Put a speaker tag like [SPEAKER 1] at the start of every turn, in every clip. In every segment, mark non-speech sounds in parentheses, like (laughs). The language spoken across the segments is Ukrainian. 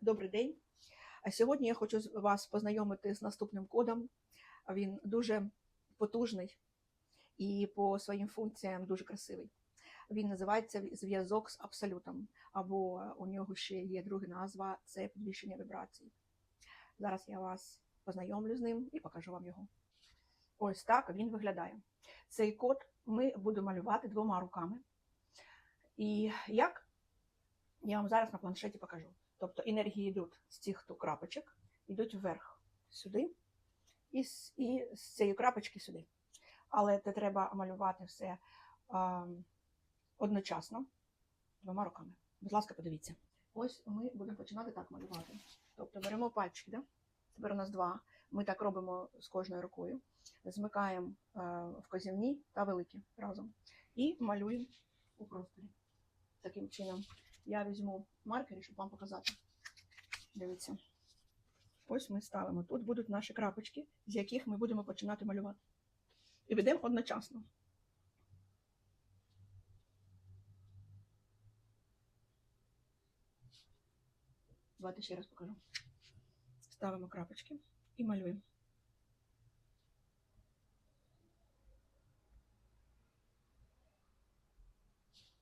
[SPEAKER 1] Добрий день. А Сьогодні я хочу вас познайомити з наступним кодом. Він дуже потужний і по своїм функціям дуже красивий. Він називається зв'язок з абсолютом, або у нього ще є друга назва це підвищення вібрацій. Зараз я вас познайомлю з ним і покажу вам його. Ось так він виглядає. Цей код ми будемо малювати двома руками. І як я вам зараз на планшеті покажу. Тобто енергії йдуть з цих ту крапочок, йдуть вверх сюди, і з, і з цієї крапочки сюди. Але це треба малювати все а, одночасно двома руками. Будь ласка, подивіться. Ось ми будемо починати так малювати. Тобто беремо пальчики, да? тепер у нас два. Ми так робимо з кожною рукою. Змикаємо е, вказівні та великі разом. І малюємо у просторі. Таким чином я візьму маркери, щоб вам показати. Дивіться. Ось ми ставимо. Тут будуть наші крапочки, з яких ми будемо починати малювати. І ведемо одночасно. Давайте ще раз покажу. Ставимо крапочки і малюємо.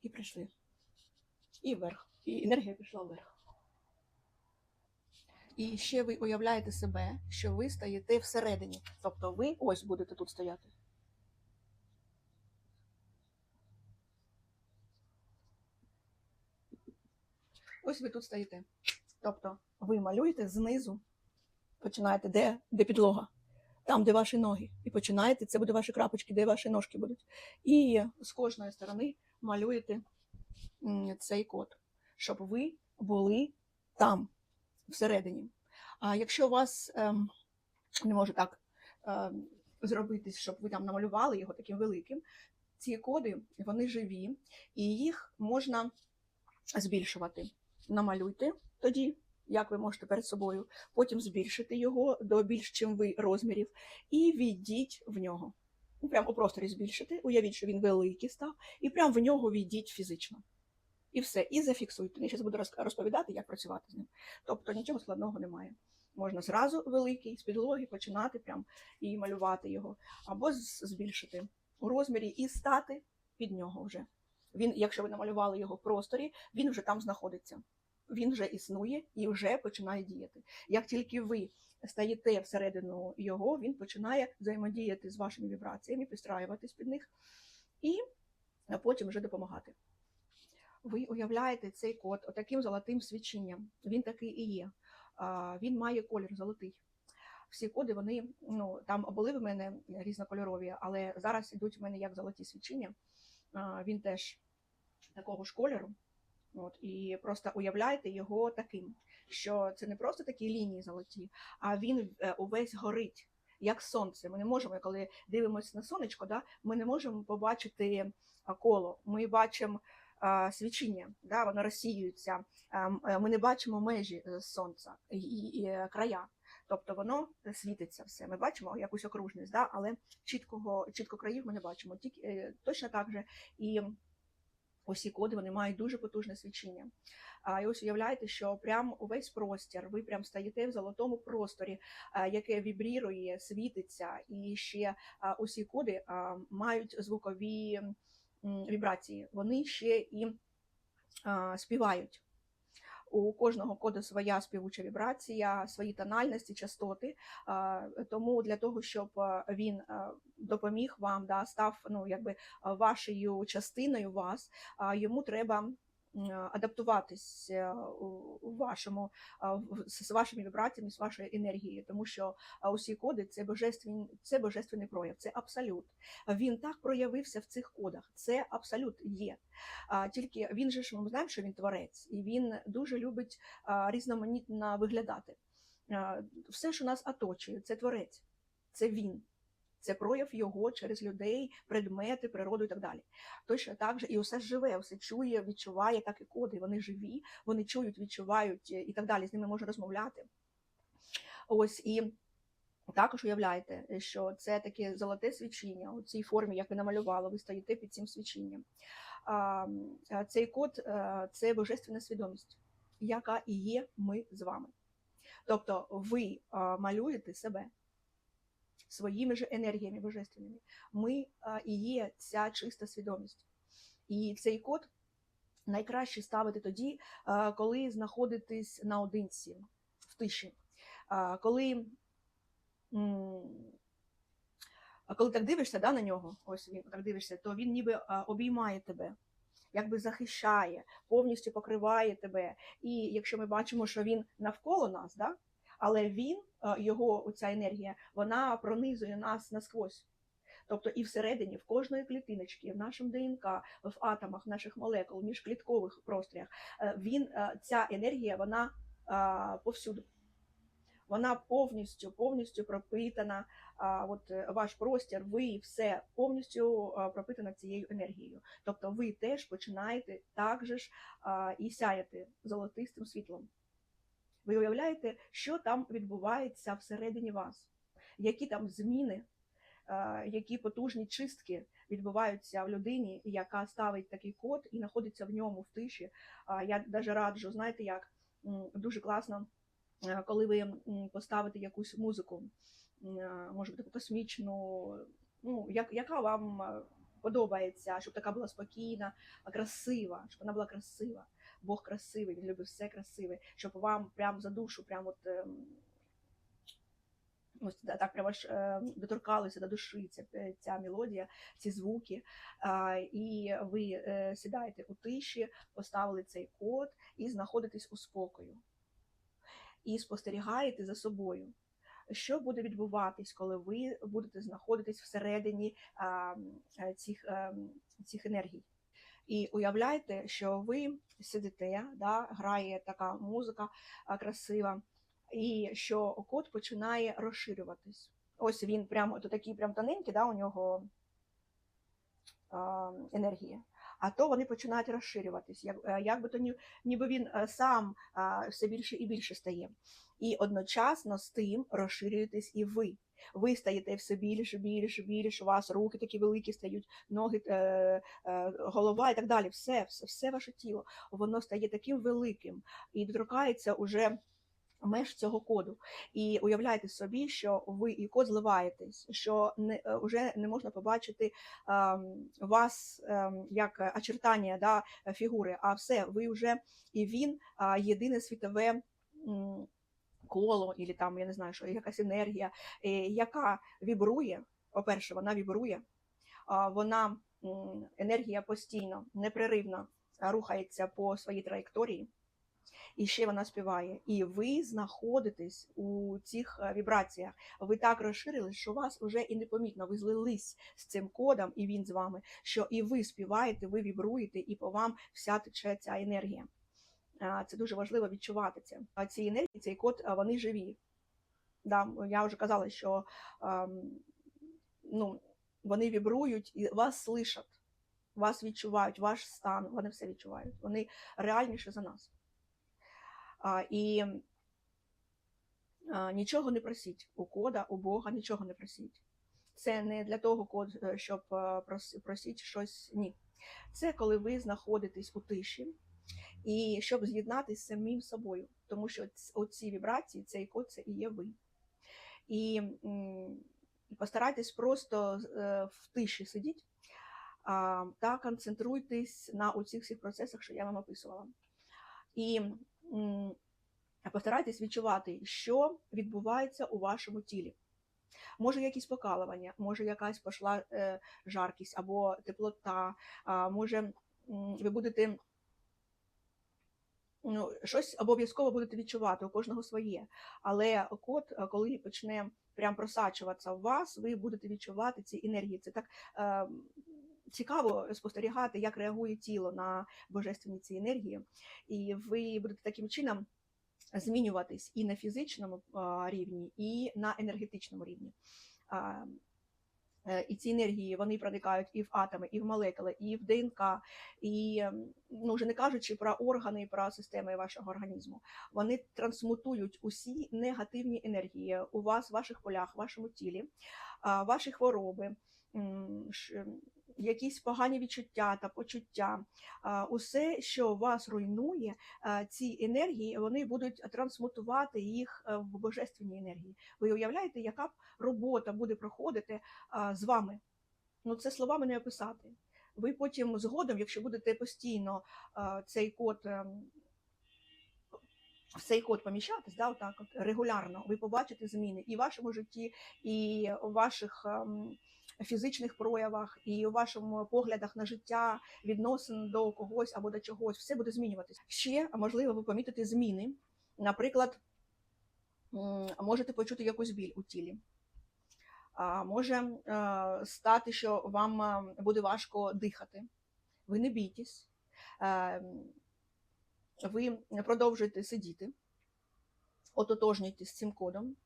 [SPEAKER 1] І прийшли. І вверх. І енергія пішла вверх. І ще ви уявляєте себе, що ви стоїте всередині. Тобто ви ось будете тут стояти. Ось ви тут стоїте. Тобто ви малюєте знизу, починаєте, де, де підлога, там, де ваші ноги. І починаєте, це буде ваші крапочки, де ваші ножки будуть. І з кожної сторони малюєте цей код, щоб ви були там, всередині. А якщо у вас ем, не може так ем, зробити, щоб ви там намалювали його таким великим, ці коди вони живі, і їх можна збільшувати. Намалюйте тоді, як ви можете перед собою, потім збільшити його до більш чим ви розмірів, і війдіть в нього. Прямо у просторі збільшити, уявіть, що він великий став, і прямо в нього війдіть фізично. І все, і зафіксуйте. Я зараз буду розповідати, як працювати з ним. Тобто нічого складного немає. Можна зразу великий з підлоги починати прям і малювати його, або збільшити у розмірі і стати під нього вже. Він, якщо ви намалювали його в просторі, він вже там знаходиться. Він вже існує і вже починає діяти. Як тільки ви стаєте всередину його, він починає взаємодіяти з вашими вібраціями, підстраюватись під них і потім вже допомагати. Ви уявляєте цей код отаким золотим свіченням. Він такий і є. Він має колір золотий. Всі коди, вони ну там були в мене різнокольорові, але зараз ідуть в мене як золоті свічення. А, Він теж такого ж кольору. От, і просто уявляйте його таким, що це не просто такі лінії золоті, а він е, увесь горить, як сонце. Ми не можемо, коли дивимося на сонечко, да, ми не можемо побачити коло. Ми бачимо а, свічіння, да, воно розсіюється. Е, Ми не бачимо межі е, сонця і, і, і края. Тобто воно світиться все. Ми бачимо якусь окружність, да, але чіткого, чітко країв ми не бачимо. Тільки точно так же і усі коди вони мають дуже потужне свічення. А і ось уявляєте, що прям увесь простір, ви прям стаєте в золотому просторі, яке вібрірує, світиться, і ще усі коди мають звукові вібрації. Вони ще і співають. У кожного коду своя співуча вібрація, свої тональності, частоти. Тому для того, щоб він допоміг вам, да, став ну, якби вашою частиною вас, йому треба адаптуватись е, у вашому з вашими вібраціями, з вашою енергією, тому що усі коди це божественний, це божественний прояв, це абсолют. Він так проявився в цих кодах. Це абсолют є. Тільки він же ж ми знаємо, що він творець, і він дуже любить різноманітно виглядати. Все, що нас оточує, це творець, це він. Це прояв його через людей, предмети, природу і так далі. Точно так же і усе живе, все чує, відчуває, так і коди. Вони живі, вони чують, відчувають е, і так далі. З ними можна розмовляти. Ось і також уявляєте, що це таке золоте свічіння у цій формі, як ви намалювали, ви стоїте під цим свічінням. Цей код е, це божественна свідомість. яка і є ми з вами. Тобто ви малюєте себе своїми ж енергіями божественними. Ми а, і є ця чиста свідомість. І цей код найкраще ставити тоді, а, коли знаходитесь наодинці, в тиші. А, коли, а коли так дивишся да, на нього, ось він так дивишся, то він ніби обіймає тебе, якби захищає, повністю покриває тебе. І якщо ми бачимо, що він навколо нас, да, але він, його оця енергія, вона пронизує нас насквозь. Тобто і всередині, в кожної клітиночки, в нашому ДНК, в атомах наших молекул, міжкліткових просторях, е, він, е, ця енергія, вона повсюду. Вона повністю повністю пропитана. От е, ваш простір, ви все повністю пропитана цією енергією. Тобто ви теж починаєте так же ж і сяяти золотистим світлом. Ви уявляєте, що там відбувається всередині вас, які там зміни, які потужні чистки відбуваються в людині, яка ставить такий код і знаходиться в ньому в тиші. Я навіть раджу, знаєте як, дуже класно е, коли ви поставите якусь музику, е, може бути космічну, ну, як, яка вам е, подобається, щоб така була спокійна, красива, щоб вона була красива. Бог красивий, він любить все красиве, щоб вам прям за душу, прям от. ем, Ось так прямо ж е, доторкалося до душі ця, ця мелодія, ці звуки. А, і ви е, сідаєте у тиші, поставили цей код і знаходитесь у спокою і спостерігаєте за собою. Що буде відбуватись, коли ви будете знаходитись всередині а, е, цих, е, цих енергій? І уявляйте, що ви сидите, да, грає така музика красива, і що код починає розширюватись. Ось він прямо то такий прям тоненький, да, у нього енергія. А то вони починають розширюватись, як, е, як би то ні, ніби він е, сам все більше і більше стає. І одночасно з тим розширюєтесь і ви. Ви стаєте все більше, більше, більше. У вас руки такі великі стають, ноги, е, е, голова і так далі. Все, все, все ваше тіло, воно стає таким великим і доторкається уже меж цього коду. І уявляйте собі, що ви і код зливаєтесь, що не е, вже не можна побачити ем, вас ем, як очертання да, фігури, а все, ви вже і він а, єдине світове. м, Коло, і там, я не знаю, що якась енергія, е, яка вібрує. По-перше, вона вібрує, вона енергія постійно, непреривно рухається по своїй траєкторії, і ще вона співає. І ви знаходитесь у цих е, вібраціях. Ви так розширились, що вас вже і непомітно. Ви злились з цим кодом, і він з вами. Що і ви співаєте, ви вібруєте, і по вам вся тече ця енергія. А, Це дуже важливо відчувати це. А ці енергії, цей код, вони живі. Да, я вже казала, що ем, ну, вони вібрують і вас слышать, вас відчувають, ваш стан, вони все відчувають. Вони реальніші за нас. І а, нічого не просіть у кода, у Бога нічого не просіть. Це не для того код, е, щоб е, просіть щось. Ні. Це коли ви знаходитесь у тиші і щоб з'єднатися з самим собою, тому що оці вібрації, цей код це і є ви. І постарайтесь просто е, в тиші сидіти та концентруйтесь на оцих всіх процесах, що я вам описувала. І постарайтесь відчувати, що відбувається у вашому тілі. Може, якісь покалування, може, якась пішла е, жаркість або теплота, може, ви будете ну, щось обов'язково будете відчувати, у кожного своє. Але код, е, коли почне прям просачуватися в вас, ви будете відчувати ці енергії. Це так е, цікаво спостерігати, як реагує тіло на божественні ці енергії. І ви будете таким чином змінюватись і на фізичному рівні, і на енергетичному рівні. Е, І ці енергії вони проникають і в атоми, і в молекули, і в ДНК, і ну вже не кажучи про органи про системи вашого організму. Вони трансмутують усі негативні енергії у вас, в ваших полях, в вашому тілі, ваші хвороби, якісь погані відчуття та почуття, усе, що вас руйнує, ці енергії вони будуть трансмутувати їх е, в божественні енергії. Ви уявляєте, яка б робота буде проходити з вами? Ну, це словами не описати. Ви потім згодом, якщо будете постійно цей код. в цей код поміщатись, да, отак от, регулярно, ви побачите зміни і в вашому житті, і у ваших ем, фізичних проявах, і у вашому поглядах на життя, відносин до когось або до чогось, все буде змінюватися. Ще можливо, ви помітите зміни. Наприклад, можете почути якусь біль у тілі. Може е, стати, що вам е, буде важко дихати. Ви не бійтесь. Е, ви продовжуєте сидіти, ототожнюйтесь з цим кодом,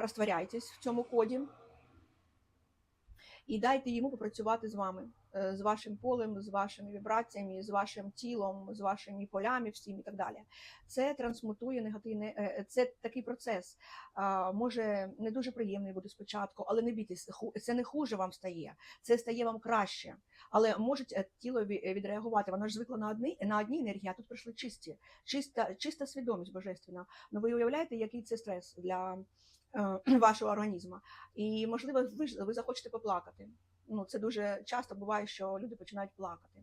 [SPEAKER 1] розтворяйтесь в цьому коді і дайте йому попрацювати з вами, е, з вашим полем, з вашими вібраціями, з вашим тілом, з вашими полями, всім і так далі. Це трансмутує негативне, е, е, це такий процес. Може не дуже приємний буде спочатку, але не бійтесь, це не хуже вам стає, це стає вам краще. Але може тіло відреагувати. Воно ж звикло на одні на одні енергії, а тут прийшли чисті, чиста, чиста свідомість божественна. Ну ви уявляєте, який це стрес для (clears throat) вашого організму? І можливо, ви ви захочете поплакати. Ну це дуже часто буває, що люди починають плакати.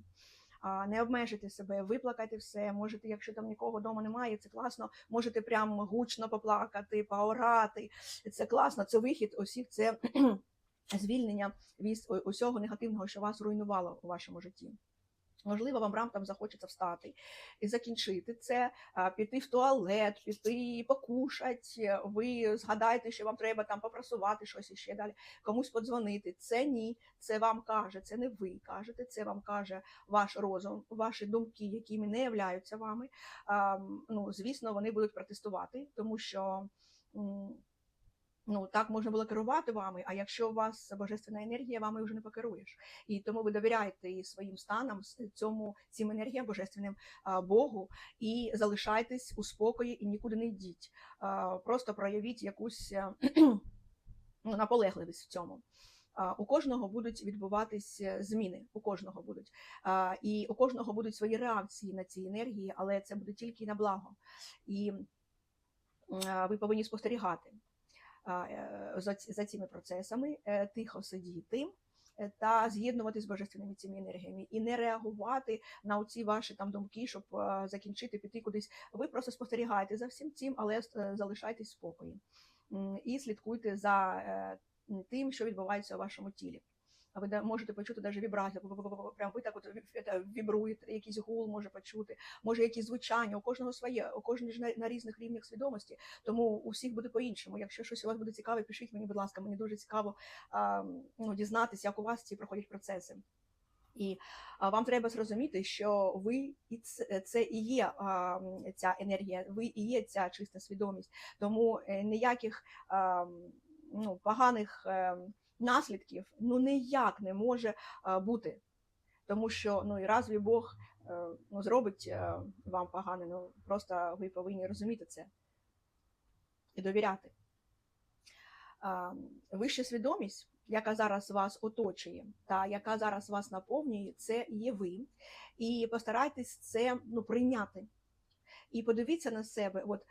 [SPEAKER 1] Не обмежуйте себе, виплакайте все. Можете, якщо там нікого вдома немає, це класно. Можете прямо гучно поплакати, поорати. Це класно, це вихід усіх, це (clears throat) звільнення від усього негативного, що вас руйнувало у вашому житті. Можливо, вам раптом захочеться встати і закінчити це, піти в туалет, піти покушати. Ви згадаєте, що вам треба там попрасувати щось і ще далі, комусь подзвонити. Це ні, це вам каже, це не ви кажете, це вам каже ваш розум, ваші думки, які не являються вами. Ну, звісно, вони будуть протестувати, тому що. Ну, так можна було керувати вами, а якщо у вас божественна енергія, вами вже не покеруєш. І тому ви довіряєте своїм станам цьому цим енергіям божественним а, Богу і залишайтесь у спокої і нікуди не йдіть. А, Просто проявіть якусь е, (clears throat) ну, наполегливість в цьому. У кожного будуть відбуватись е, зміни, у кожного будуть. І у кожного будуть свої реакції на ці енергії, але це буде тільки на благо. І ви повинні спостерігати за, за цими процесами, е, тихо сидіти е, та з'єднувати з божественними цими енергіями і не реагувати на ці ваші там думки, щоб е, закінчити, піти кудись. Ви просто спостерігаєте за всім цим, але е, залишайтесь в спокої і слідкуйте за е, тим, що відбувається у вашому тілі. А ви можете почути навіть вібрацію, прям ви так от вібруєте, якийсь гул може почути, може якісь звучання, у кожного своє, у кожного ж на, різних рівнях свідомості, тому у всіх буде по-іншому. Якщо щось у вас буде цікаве, пишіть мені, будь ласка, мені дуже цікаво а, ну, дізнатися, як у вас ці проходять процеси. І а, вам треба зрозуміти, що ви і це, це і є а, ця енергія, ви і є ця чиста свідомість. Тому е, ніяких а, ну, поганих е, наслідків ну ніяк не може а, бути. Тому що ну і разві Бог е, ну, зробить е, вам погане, ну просто ви повинні розуміти це і довіряти. Вища свідомість, яка зараз вас оточує, та яка зараз вас наповнює, це є ви. І постарайтесь це ну, прийняти. І подивіться на себе, от,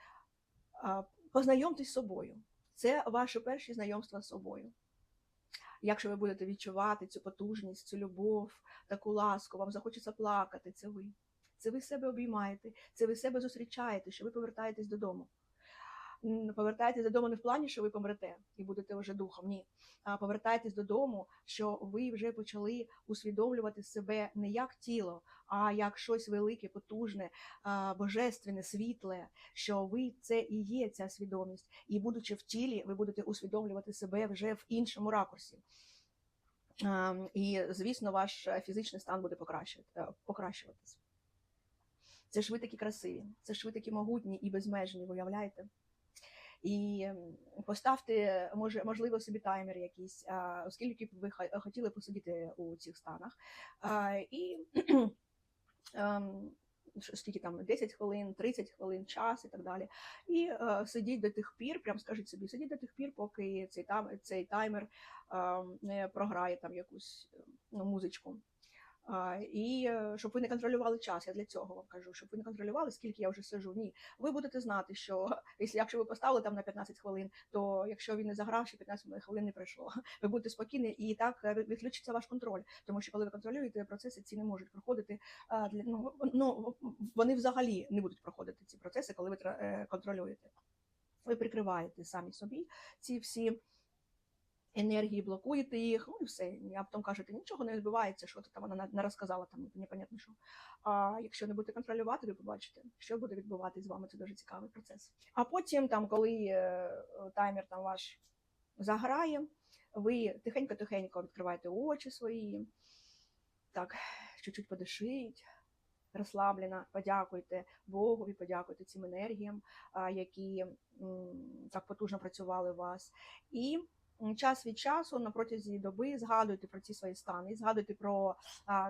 [SPEAKER 1] познайомтесь з собою. Це ваше перше знайомство з собою. Якщо ви будете відчувати цю потужність, цю любов, таку ласку, вам захочеться плакати, це ви. Це ви себе обіймаєте, це ви себе зустрічаєте, що ви повертаєтесь додому. Повертаєтесь додому не в плані, що ви помрете і будете вже духом. Ні. А повертаєтесь додому, що ви вже почали усвідомлювати себе не як тіло, а як щось велике, потужне, божественне, світле, що ви це і є ця свідомість. І будучи в тілі, ви будете усвідомлювати себе вже в іншому ракурсі. І, звісно, ваш е, фізичний стан буде е, покращуватись. Це ж ви такі красиві, це ж ви такі могутні і безмежні, виявляєте? І поставте, може, можливо, собі таймер якийсь, оскільки б ви хотіли посидіти у цих станах. І (clears throat) ем, скільки там 10 хвилин, 30 хвилин, час і так далі. І е, сидіть до тих пір, прям скажіть собі, сидіть до тих пір, поки цей там цей таймер е, не програє там якусь ну, музичку. І е, щоб ви не контролювали час, я для цього вам кажу, щоб ви не контролювали, скільки я вже сижу. Ні, ви будете знати, що (laughs) якщо, ви поставили там на 15 хвилин, то якщо він не заграв, ще 15 хвилин не пройшло. (laughs) Ви будете спокійні, і так е, відключиться ваш контроль. Тому що коли ви контролюєте, процеси ці не можуть проходити. Ну, ну, вони взагалі не будуть проходити ці процеси, коли ви е, контролюєте. Ви прикриваєте самі собі ці всі енергії, блокуєте їх, ну і все. А потім кажете, нічого не відбувається, що ти там вона не розказала, там непонятно що. А якщо не будете контролювати, ви побачите, що буде відбуватись з вами. Це дуже цікавий процес. А потім, там, коли е, таймер там ваш заграє, ви тихенько-тихенько відкриваєте очі свої, так, чуть-чуть подишіть. Розслаблено, подякуйте Богові, подякуйте цим енергіям, які так потужно працювали у вас. І час від часу на протязі доби згадуйте про ці свої стани, згадуйте про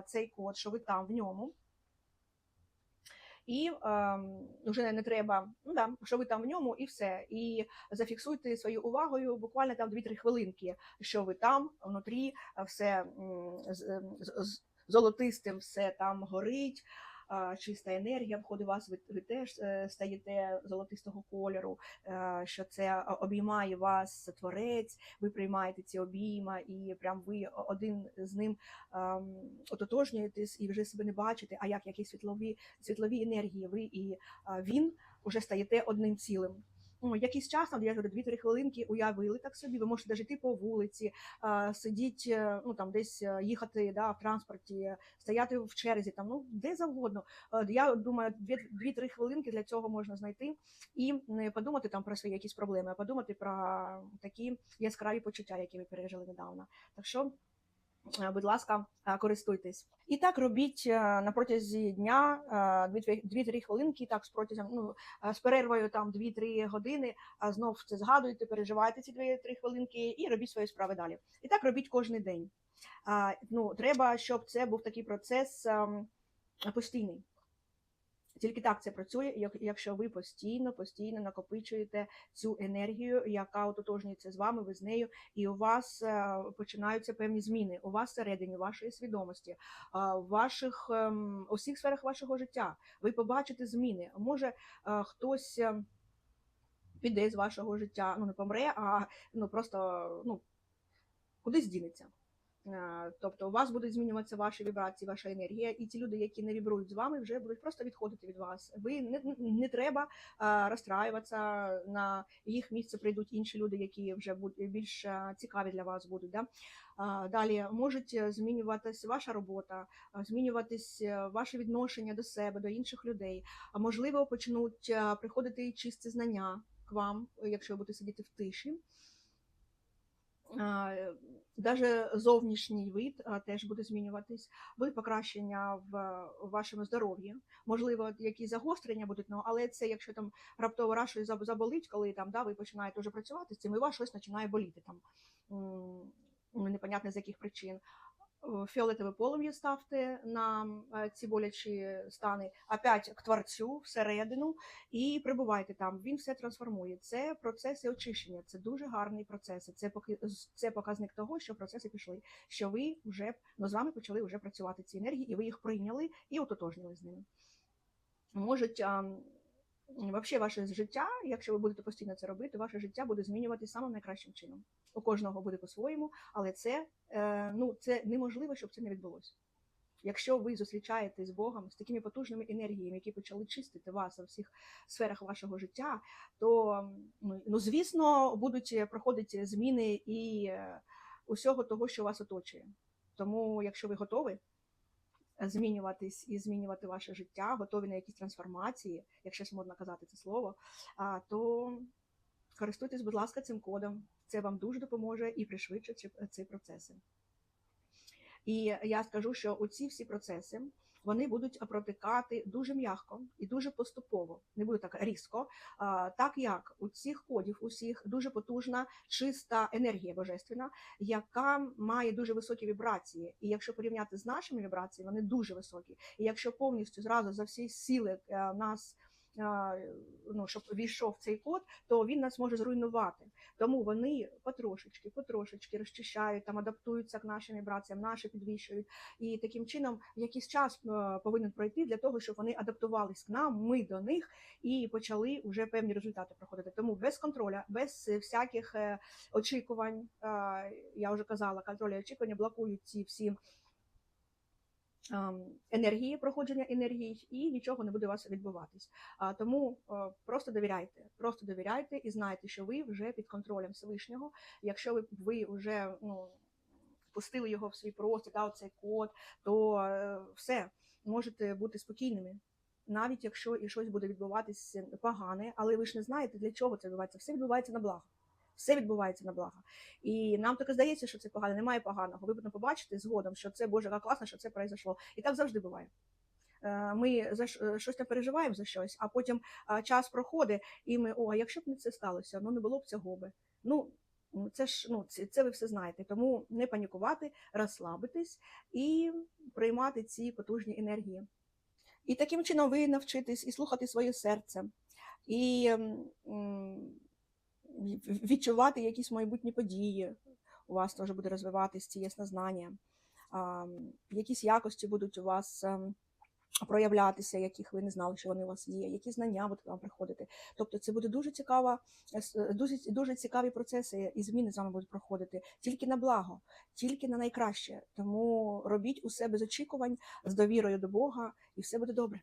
[SPEAKER 1] цей код, що ви там в ньому. І ем, вже не треба, ну да, що ви там в ньому, і все. І зафіксуйте свою увагою буквально там 2-3 хвилинки, що ви там внутрі, а все з- з- з- золотистим, все там горить. Чиста енергія входить у вас, ви, ви теж е, стаєте золотистого кольору, е, що це обіймає вас творець, ви приймаєте ці обійма, і прям ви один з ним ем, ототожнюєтесь і вже себе не бачите, а як які світлові, світлові енергії, ви і він вже стаєте одним цілим. Якийсь час, там, я говорю, 2-3 хвилинки уявили так собі, ви можете йти по вулиці, сидіть, е, ну там десь е, їхати да, в транспорті, стояти в черзі, там, ну де завгодно. Е, Я думаю, 2-3 хвилинки для цього можна знайти і не подумати там про свої якісь проблеми, а подумати про такі яскраві почуття, які ви пережили недавно. Так що будь ласка, е, користуйтесь. І так робіть е, на протязі дня 2-3 хвилинки, так з протягом ну, е, з перервою там 2-3 години, а знов це згадуйте, переживайте ці 2-3 хвилинки і робіть свої справи далі. І так робіть кожен день. Ну, треба, щоб це був такий процес ем, постійний. Тільки так це працює, якщо ви постійно, постійно накопичуєте цю енергію, яка ототожнюється з вами, ви з нею, і у вас е, починаються певні зміни у вас всередині, вашої свідомості, в ваших ем, усіх сферах вашого життя. Ви побачите зміни. Може, е, хтось е, піде з вашого життя, ну не помре, а ну просто ну кудись дінеться. Е, Тобто у вас будуть змінюватися ваші вібрації, ваша енергія, і ті люди, які не вібрують з вами, вже будуть просто відходити від вас. Ви не, не треба е, розстраюватися, на їх місце прийдуть інші люди, які вже більш е, цікаві для вас будуть. Да? Далі можуть змінюватись ваша робота, змінюватись е, ваше відношення до себе, до інших людей. А можливо, почнуть приходити чисті знання к вам, якщо ви будете сидіти в тиші. Навіть зовнішній вид теж буде змінюватись, буде покращення в, вашому здоров'ї. Можливо, якісь загострення будуть, ну, але це якщо там раптово раз щось заболить, коли там да, ви починаєте вже працювати з цим, і вас щось починає боліти там непонятно з яких причин. Е, Фіолетове полум'я ставте на ці болячі стани, опять к творцю всередину, і прибувайте там. Він все трансформує. Це процеси очищення, це дуже гарний процес. Це поки це показник того, що процеси пішли, що ви вже ну, з вами почали вже працювати ці енергії, і ви їх прийняли і ототожнили з ними. Можуть Взагалі, ваше життя, якщо ви будете постійно це робити, ваше життя буде змінюватися самим найкращим чином. У кожного буде по-своєму, але це, е, ну, це неможливо, щоб це не відбулося. Якщо ви зустрічаєтесь з Богом з такими потужними енергіями, які почали чистити вас у всіх сферах вашого життя, то ну, ну звісно будуть проходити зміни і е, усього того, що вас оточує. Тому, якщо ви готові змінюватись і змінювати ваше життя, готові на якісь трансформації, якщо можна казати це слово, то користуйтесь, будь ласка, цим кодом. Це вам дуже допоможе і пришвидшить ці- ці процеси. І я скажу, що оці всі процеси вони будуть протикати дуже м'яко і дуже поступово, не буде так різко, так як у цих кодів усіх дуже потужна чиста енергія божественна, яка має дуже високі вібрації. І якщо порівняти з нашими вібраціями, вони дуже високі. І якщо повністю зразу за всі сили е, нас. Ну, щоб війшов цей код, то він нас може зруйнувати. Тому вони потрошечки, потрошечки розчищають, там адаптуються к нашим вібраціям, наші підвищують. І таким чином якийсь час е, повинен пройти для того, щоб вони адаптувались к нам, ми до них і почали вже певні результати проходити. Тому без контроля, без всяких е, очікувань, е, я вже казала, контроль і очікування блокують ці всі. Ем, Енергії, проходження енергії, і нічого не буде у вас відбуватись. Тому е, просто довіряйте, просто довіряйте і знайте, що ви вже під контролем Всевишнього. Якщо ви, ви вже ну, пустили його в свій простір, да, цей код, то е, все можете бути спокійними. Навіть якщо і щось буде відбуватися погане, але ви ж не знаєте, для чого це відбувається. Все відбувається на благо. Все відбувається на благо. І нам таке здається, що це погано, немає поганого. Ви потім побачите згодом, що це Боже, як класно, що це произошло. І так завжди буває. Е, Ми за е, щось не переживаємо за щось, а потім час проходить, і ми, о, а якщо б не це сталося, ну не було б цього би. Ну, ну, це ж ну, це, це ви все знаєте. Тому не панікувати, розслабитись і приймати ці потужні енергії. І таким чином ви навчитесь і слухати своє серце, і відчувати якісь майбутні події. У вас теж буде розвиватись ці яснознання. Якісь якості будуть у вас ем, проявлятися, яких ви не знали, що вони у вас є, які знання будуть вам приходити. Тобто це буде дуже цікава, е, дуже, дуже цікаві процеси і зміни з вами будуть проходити тільки на благо, тільки на найкраще. Тому робіть усе без очікувань, з довірою до Бога, і все буде добре.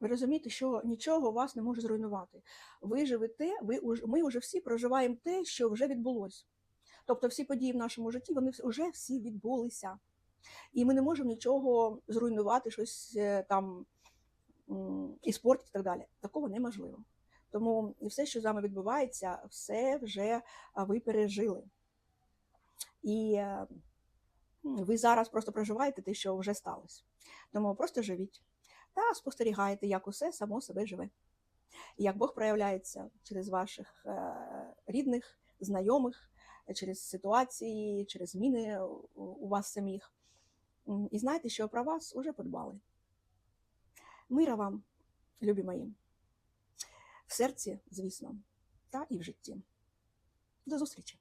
[SPEAKER 1] Ви розумієте, що нічого вас не може зруйнувати. Ви живете, ви ми вже всі проживаємо те, що вже відбулося. Тобто всі події в нашому житті вони вже всі відбулися. І ми не можемо нічого зруйнувати, щось е, там іспортити і так далі. Такого неможливо. Тому все, що з вами відбувається, все вже ви пережили. І е, ви зараз просто проживаєте те, що вже сталося. Тому просто живіть та спостерігайте, як усе само себе живе. Як Бог проявляється через ваших е, рідних, знайомих, через ситуації, через зміни у вас самих. І знайте, що про вас уже подбали. Мира вам, любі мої, в серці, звісно, та і в житті. До зустрічі!